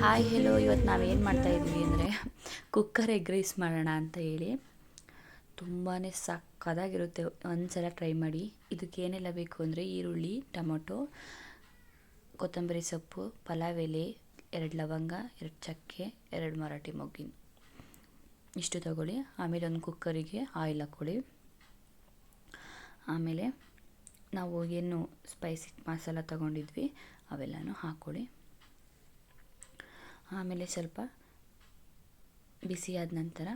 Hi hello ಇವತ್ತು ನಾವೇನು ಮಾಡ್ತಾ ಇದ್ವಿ ಅಂದರೆ ಕುಕ್ಕರ್ ಎಗ್ ರೈಸ್ ಮಾಡೋಣ ಅಂತ ಹೇಳಿ. ತುಂಬಾ ಸಕ್ಕದಾಗಿರುತ್ತೆ. ಒಂದ್ಸಲ ಟ್ರೈ ಮಾಡಿ. ಇದಕ್ಕೆ ಏನೆಲ್ಲ ಬೇಕು ಅಂದರೆ ಈರುಳ್ಳಿ, ಟೊಮೊಟೊ, ಕೊತ್ತಂಬರಿ ಸೊಪ್ಪು, ಪಲಾವ್ ಎಲೆ, ಎರಡು ಲವಂಗ, ಎರಡು ಚಕ್ಕೆ, ಎರಡು ಮರಾಠಿ ಮೊಗ್ಗಿನ. ಇಷ್ಟು ತಗೊಳ್ಳಿ. ಆಮೇಲೆ ಒಂದು ಕುಕ್ಕರಿಗೆ ಆಯಿಲ್ ಹಾಕ್ಕೊಳ್ಳಿ ಆಮೇಲೆ ನಾವು ಏನು ಸ್ಪೈಸಿ ಮಸಾಲ ತಗೊಂಡಿದ್ವಿ, ಅವೆಲ್ಲನೂ ಹಾಕ್ಕೊಳ್ಳಿ ಆಮೇಲೆ ಸ್ವಲ್ಪ ಬಿಸಿಯಾದ ನಂತರ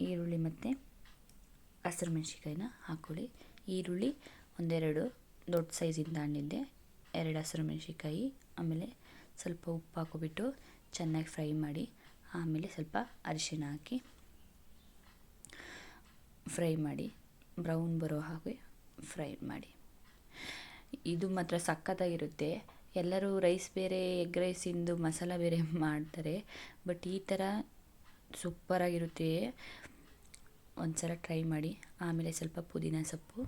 ಈರುಳ್ಳಿ ಮತ್ತು ಹಸಿರು ಮೆಣಸಿಕಾಯಿನ ಹಾಕ್ಕೊಳ್ಳಿ ಈರುಳ್ಳಿ ಒಂದೆರಡು ದೊಡ್ಡ ಸೈಜಿಂದ ಹಣ್ಣಿದ್ದೆ ಎರಡು ಹಸಿರು ಮೆಣಸಿಕಾಯಿ ಆಮೇಲೆ ಸ್ವಲ್ಪ ಉಪ್ಪು ಹಾಕಿಬಿಟ್ಟು ಚೆನ್ನಾಗಿ ಫ್ರೈ ಮಾಡಿ, ಆಮೇಲೆ ಸ್ವಲ್ಪ ಅರಿಶಿನ ಹಾಕಿ ಫ್ರೈ ಮಾಡಿ, ಬ್ರೌನ್ ಬರೋ ಹಾಗೆ ಫ್ರೈ ಮಾಡಿ. ಇದು ಮಾತ್ರ ಸಖತ್ತಾಗಿರುತ್ತೆ. ಎಲ್ಲರೂ ರೈಸ್ ಬೇರೆ ಎಗ್ ರೈಸಿಂದು ಮಸಾಲ ಬೇರೆ ಮಾಡ್ತಾರೆ. ಬಟ್ ಈ ಥರ ಸೂಪರಾಗಿರುತ್ತೆ ಒಂದು ಸಲ ಟ್ರೈ ಮಾಡಿ. ಆಮೇಲೆ ಸ್ವಲ್ಪ ಪುದೀನ ಸೊಪ್ಪು.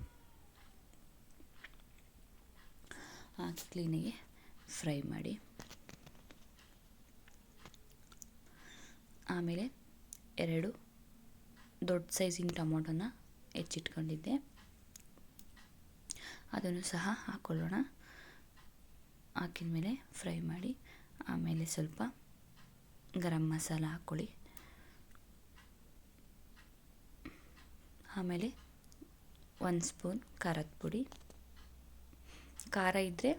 ಹಾಕಿ ಕ್ಲೀನಿಗೆ ಫ್ರೈ ಮಾಡಿ. ಆಮೇಲೆ ಎರಡು ದೊಡ್ಡ ಸೈಜಿನ ಟೊಮೊಟೊನ ಹೆಚ್ಚಿಟ್ಕೊಂಡಿದ್ದೆ. ಅದನ್ನು ಸಹ ಹಾಕ್ಕೊಳ್ಳೋಣ ಹಾಕಿದ ಮೇಲೆ ಫ್ರೈ ಮಾಡಿ, ಆಮೇಲೆ ಸ್ವಲ್ಪ ಗರಂ ಮಸಾಲ ಹಾಕ್ಕೊಳ್ಳಿ. ಆಮೇಲೆ ಒಂದು ಸ್ಪೂನ್ ಖಾರದ ಪುಡಿ. ಖಾರ ಇದ್ದರೆ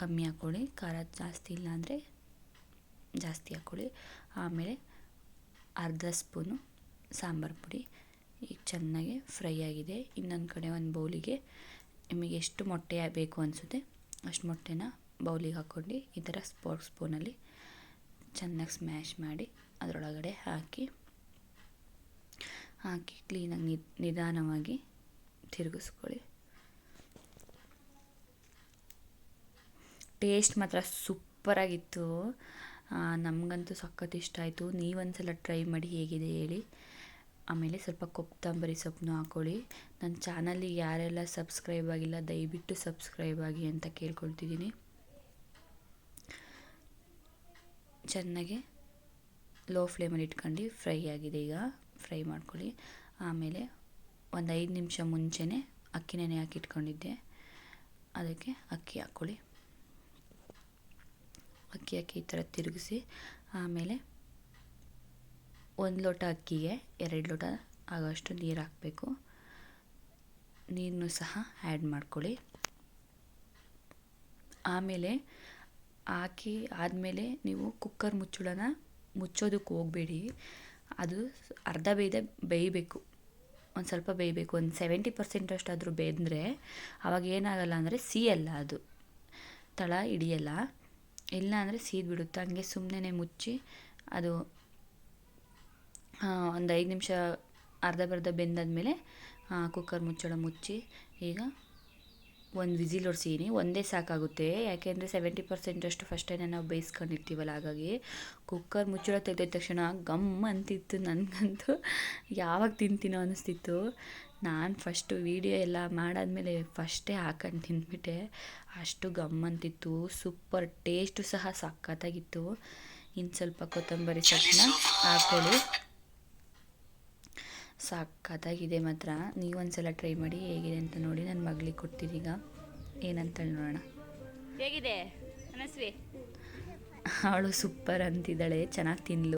ಕಮ್ಮಿ ಹಾಕ್ಕೊಳ್ಳಿ, ಖಾರ ಜಾಸ್ತಿ ಇಲ್ಲ ಅಂದರೆ ಜಾಸ್ತಿ ಹಾಕ್ಕೊಳ್ಳಿ. ಆಮೇಲೆ ಅರ್ಧ ಸ್ಪೂನು ಸಾಂಬಾರು ಪುಡಿ. ಈಗ ಚೆನ್ನಾಗಿ ಫ್ರೈ ಆಗಿದೆ. ಇನ್ನೊಂದು ಕಡೆ ಒಂದು ಬೌಲಿಗೆ ನಿಮಗೆ ಎಷ್ಟು ಮೊಟ್ಟೆ ಬೇಕು ಅನಿಸುತ್ತೆ ಅಷ್ಟು ಮೊಟ್ಟೆನ ಬೌಲಿಗೆ ಹಾಕ್ಕೊಂಡು ಈ ಥರ ಸ್ಪೋರ್ಟ್ಸ್ ಸ್ಪೂನಲ್ಲಿ ಚೆನ್ನಾಗಿ ಸ್ಮ್ಯಾಶ್ ಮಾಡಿ ಅದರೊಳಗಡೆ ಹಾಕಿ ಹಾಕಿ ಕ್ಲೀನಾಗಿ ನಿಧಾನವಾಗಿ ತಿರುಗಿಸ್ಕೊಳ್ಳಿ. ಟೇಸ್ಟ್ ಮಾತ್ರ ಸೂಪರಾಗಿತ್ತು ನಮಗಂತೂ ಸಖತ್ ಇಷ್ಟ ಆಯಿತು. ನೀವೊಂದ್ಸಲ ಟ್ರೈ ಮಾಡಿ ಹೇಗಿದೆ ಹೇಳಿ. ಆಮೇಲೆ ಸ್ವಲ್ಪ ಕೊತ್ತಂಬರಿ ಸೊಪ್ಪನ್ನು ಹಾಕ್ಕೊಳ್ಳಿ ನನ್ನ ಚಾನಲಿಗೆ ಯಾರೆಲ್ಲ ಸಬ್ಸ್ಕ್ರೈಬ್ ಆಗಿಲ್ಲ, ದಯವಿಟ್ಟು ಸಬ್ಸ್ಕ್ರೈಬ್ ಆಗಿ ಅಂತ ಕೇಳ್ಕೊಳ್ತಿದ್ದೀನಿ. ಚೆನ್ನಾಗಿ ಲೋ ಫ್ಲೇಮಲ್ಲಿ ಇಟ್ಕೊಂಡು ಫ್ರೈ ಆಗಿದೆ ಈಗ. ಫ್ರೈ ಮಾಡ್ಕೊಳ್ಳಿ. ಆಮೇಲೆ ಒಂದು ಐದು ನಿಮಿಷ ಮುಂಚೆನೇ ಅಕ್ಕಿ ನೆನೆ ಹಾಕಿ ಇಟ್ಕೊಂಡಿದ್ದೆ. ಅದಕ್ಕೆ ಅಕ್ಕಿ ಹಾಕ್ಕೊಳ್ಳಿ. ಅಕ್ಕಿ ಹಾಕಿ ಈ ಥರ ತಿರುಗಿಸಿ, ಆಮೇಲೆ ಒಂದು ಲೋಟ ಅಕ್ಕಿಗೆ ಎರಡು ಲೋಟ ಆಗೋಷ್ಟು ನೀರು ಹಾಕಬೇಕು. ನೀರನ್ನು ಸಹ ಆ್ಯಡ್ ಮಾಡ್ಕೊಳ್ಳಿ. ಆಮೇಲೆ ಹಾಕಿ ಆದಮೇಲೆ ನೀವು ಕುಕ್ಕರ್ ಮುಚ್ಚಳನ ಮುಚ್ಚೋದಕ್ಕೆ ಹೋಗಬೇಡಿ. ಅದು ಅರ್ಧ ಬೇಯ್ದೆ ಬೇಯಬೇಕು. ಒಂದು ಸ್ವಲ್ಪ ಬೇಯಬೇಕು. ಒಂದು ಸೆವೆಂಟಿ ಪರ್ಸೆಂಟ್ ಅಷ್ಟಾದರೂ ಬೆಂದರೆ ಆವಾಗ ಏನಾಗಲ್ಲ ಅಂದರೆ ಸೀಯಲ್ಲ ಅದು. ತಳ ಹಿಡಿಯಲ್ಲ. ಇಲ್ಲ ಅಂದರೆ ಸೀದ್ಬಿಡುತ್ತೆ ಹಂಗೆ ಸುಮ್ಮನೆ ಮುಚ್ಚಿ ಅದು ಒಂದು ಐದು ನಿಮಿಷ ಅರ್ಧ ಬರ್ಧ ಬೆಂದಾದ್ಮೇಲೆ ಕುಕ್ಕರ್ ಮುಚ್ಚಳ ಮುಚ್ಚಿ ಈಗ ಒಂದು ವಿಸಿಲ್ ಹೊಡ್ಸಿದ್ದೀನಿ ಒಂದೇ ಸಾಕಾಗುತ್ತೆ. ಯಾಕೆಂದರೆ ಸೆವೆಂಟಿ ಪರ್ಸೆಂಟಷ್ಟು ಫಸ್ಟೇ ನಾವು ಬೇಯಿಸ್ಕೊಂಡಿರ್ತೀವಲ್ಲ, ಹಾಗಾಗಿ ಕುಕ್ಕರ್ ಮುಚ್ಚಳ ತೆಗೆದ ತಕ್ಷಣ ಗಮ್ ಅಂತಿತ್ತು ನನಗಂತೂ. ಯಾವಾಗ ತಿಂತೀನೋ ಅನ್ನಿಸ್ತಿತ್ತು ನಾನು ಫಸ್ಟು ವೀಡಿಯೋ ಎಲ್ಲ ಮಾಡಾದಮೇಲೆ ಫಸ್ಟೇ ಹಾಕೊಂಡು ತಿಂದ್ಬಿಟ್ಟೆ. ಅಷ್ಟು ಗಮ್ ಅಂತಿತ್ತು ಸೂಪರ್ ಟೇಸ್ಟು ಸಹ ಸಖತ್ತಾಗಿತ್ತು. ಇನ್ನು ಸ್ವಲ್ಪ ಕೊತ್ತಂಬರಿ ಸೊಪ್ಪನ್ನ ಹಾಕ್ಕೊಳ್ಳಿ ಸಖತ್ತಾಗಿದೆ ಮಾತ್ರ. ನೀವೊಂದ್ಸಲ ಟ್ರೈ ಮಾಡಿ ಹೇಗಿದೆ ಅಂತ ನೋಡಿ ನನ್ನ ಮಗಳಿಗೆ ಈಗ ಏನಂತ ನೋಡೋಣ. ಹೇಗಿದೆ? ಅವಳು ಸೂಪರ್ ಅಂತಿದ್ದಾಳೆ ಚೆನ್ನಾಗಿ ತಿನ್ಲು.